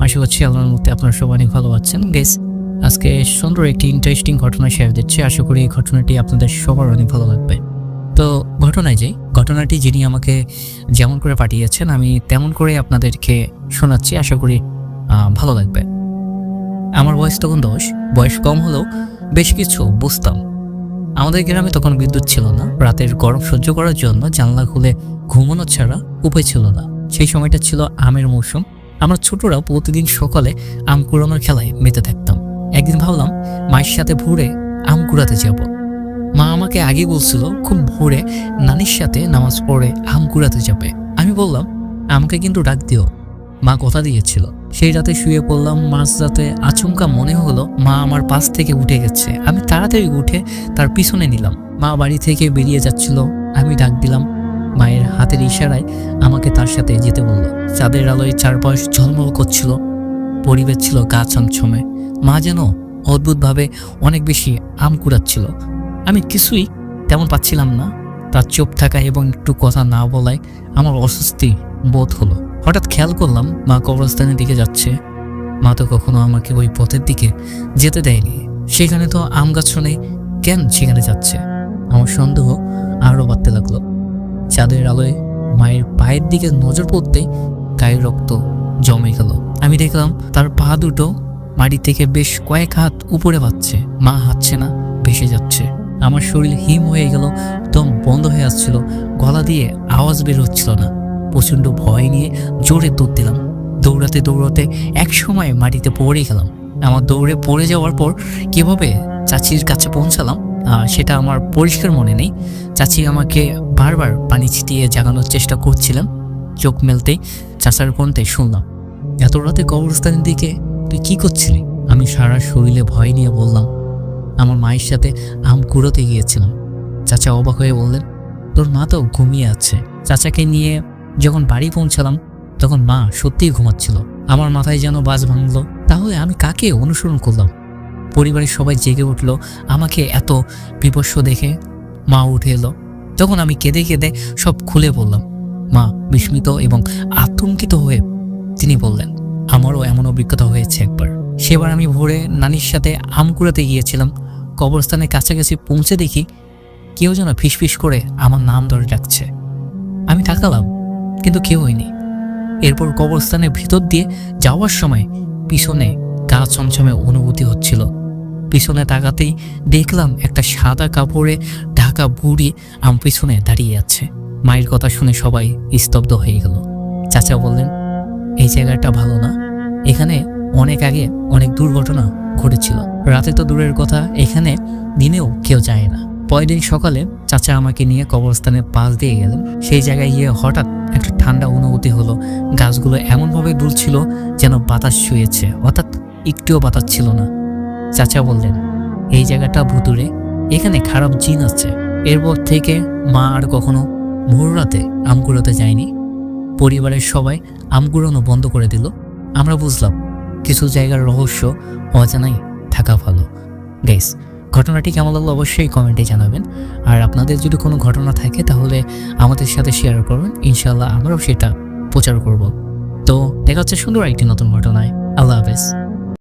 আশা করছি আল্লাহর মধ্যে আপনারা সবাই অনেক ভালো আছেন। গেস আজকে সুন্দর একটি ইন্টারেস্টিং ঘটনা শেয়ার দিচ্ছি। আশা করি এই ঘটনাটি আপনাদের সবার অনেক ভালো লাগবে। তো ঘটনায় যাই। ঘটনাটি যিনি আমাকে যেমন করে পাঠিয়েছেন, আমি তেমন করে আপনাদেরকে শোনাচ্ছি। আশা করি ভালো লাগবে। আমার বয়স তখন দশ। বয়স কম হলেও বেশ কিছু বুঝতাম। আমাদের গ্রামে তখন বিদ্যুৎ ছিল না। রাতের গরম সহ্য করার জন্য জানলা খুলে ঘুমানো ছাড়া উপায় ছিল না। সেই সময়টা ছিল আমের মৌসুম। আমরা ছোটরা প্রতিদিন সকালে আম কুড়ানোর খেলায় মেতে থাকতাম। একদিন ভাবলাম, মায়ের সাথে ভোরে আম কুড়াতে যাব। মা আমাকে আগে বলছিল, খুব ভোরে নানির সাথে নামাজ পড়ে আম কুড়াতে যাবে। আমি বললাম, আমাকে কিন্তু ডাক দিও। মা কথা দিয়েছিল। সেই রাতে শুয়ে পড়লাম, মাঝ রাতে আচমকা মনে হলো মা আমার পাশ থেকে উঠে গেছে। আমি তাড়াতাড়ি উঠে তার পিছনে নিলাম। মা বাড়ি থেকে বেরিয়ে যাচ্ছিল। আমি ডাক দিলাম মায়ের হাতের ইশারায় আমাকে তার সাথে যেতে বলল। চাঁদের আলোয় চারপাশ ঝলমল করছিল। পরিবেশ ছিল গা ছমছমে। মা যেন অদ্ভুতভাবে অনেক বেশি আম কুড়াচ্ছিল। আমি কিছুই তেমন পাচ্ছিলাম না। তার চুপ থাকা এবং একটু কথা না বলায় আমার অস্বস্তি বোধ হলো। হঠাৎ খেয়াল করলাম, মা কবরস্থানের দিকে যাচ্ছে। মা তো কখনো আমাকে ওই পথের দিকে যেতে দেয়নি। সেখানে তো আম গাছ নেই কেন সেখানে যাচ্ছে? আমার সন্দেহ আরও বাড়তে লাগল। চাঁদের আলোয় মায়ের পায়ের দিকে নজর পড়তে গায়ের রক্ত জমে গেল। আমি দেখলাম তার পা দুটো মাটি থেকে বেশ কয়েক হাত উপরে পাচ্ছে মা হাঁটছে না, ভেসে যাচ্ছে। আমার শরীর হিম হয়ে গেল, দম বন্ধ হয়ে আসছিল, গলা দিয়ে আওয়াজ বের হচ্ছিল না। প্রচণ্ড ভয় নিয়ে জোরে দৌড় দিলাম। দৌড়াতে দৌড়াতে এক সময় মাটিতে পড়ে গেলাম। আমার দৌড়ে পড়ে যাওয়ার পর কীভাবে চাচির কাছে পৌঁছালাম সেটা আমার পরিষ্কার মনে নেই। চাচি আমাকে বারবার পানি ছিটিয়ে জাগানোর চেষ্টা করছিলাম চোখ মেলতেই চাচার কণ্ঠে শুনলাম, এত রাতে কবরস্থানের দিকে তুই কি করছিলি? আমি সারা শরীরে ভয় নিয়ে বললাম, আমার মায়ের সাথে আম কুড়োতে গিয়েছিলাম। চাচা অবাক হয়ে বললেন, তোর মা তো ঘুমিয়ে আছে। চাচাকে নিয়ে যখন বাড়ি পৌঁছালাম, তখন মা সত্যিই ঘুমাচ্ছিল। আমার মাথায় যেন বাজ ভাঙলো, তাহলে আমি কাকে অনুসরণ করলাম? পরিবারের সবাই জেগে উঠল। আমাকে এত বিপস্য দেখে মা উঠে এলো। তখন আমি কেঁদে কেঁদে সব খুলে বললাম, মা, বিস্মিত এবং আতঙ্কিত হয়ে তিনি বললেন, আমারও এমন অভিজ্ঞতা হয়েছে একবার। সেবার আমি ভোরে নানির সাথে আম কুড়াতে গিয়েছিলাম। কবরস্থানের কাছাকাছি পৌঁছে দেখি কেউ যেন ফিসফিস করে আমার নাম ধরে ডাকছে। আমি তাকালাম কিন্তু কেউ হয়নি। এরপর কবরস্থানের ভিতর দিয়ে যাওয়ার সময় পিছনে গা ছমছমে অনুভূতি হচ্ছিল। পিছনে তাকাতেই দেখলাম একটা সাদা কাপড়ে ঢাকা বুড়ি আমার পিছনে দাঁড়িয়ে আছে। মায়ের কথা শুনে সবাই স্তব্ধ হয়ে গেল। চাচা বললেন, এই জায়গাটা ভালো না। এখানে অনেক আগে অনেক দুর্ঘটনা ঘটেছিল। রাতে তো দূরের কথা, এখানে দিনেও কেউ যায় না। পরের দিন সকালে চাচা আমাকে নিয়ে কবরস্থানের পাশ দিয়ে গেলেন। সেই জায়গায় গিয়ে হঠাৎ একটা ঠান্ডা অনুভূতি হলো। গাছগুলো এমনভাবে দুলছিল যেন বাতাস ছুঁয়েছে অর্থাৎ একটুও বাতাস ছিল না। চাচা বললেন, এই জায়গাটা ভুতুরে এখানে খারাপ জিন আছে। এরপর থেকে মা আর কখনো ভোর রাতে আম কুড়োতে যায়নি। পরিবারের সবাই আম কুড়ানো বন্ধ করে দিল। আমরা বুঝলাম, কিছু জায়গার রহস্য অজানাই থাকা ভালো। গাইস, ঘটনাটি কেমন লাগল অবশ্যই কমেন্টে জানাবেন। আর আপনাদের যদি কোনো ঘটনা থাকে, তাহলে আমাদের সাথে শেয়ার করবেন। ইনশাল্লাহ আমরাও সেটা প্রচার করব। তো, দেখা হচ্ছে সুন্দর একটি নতুন ঘটনায়। আল্লাহ হাফেজ।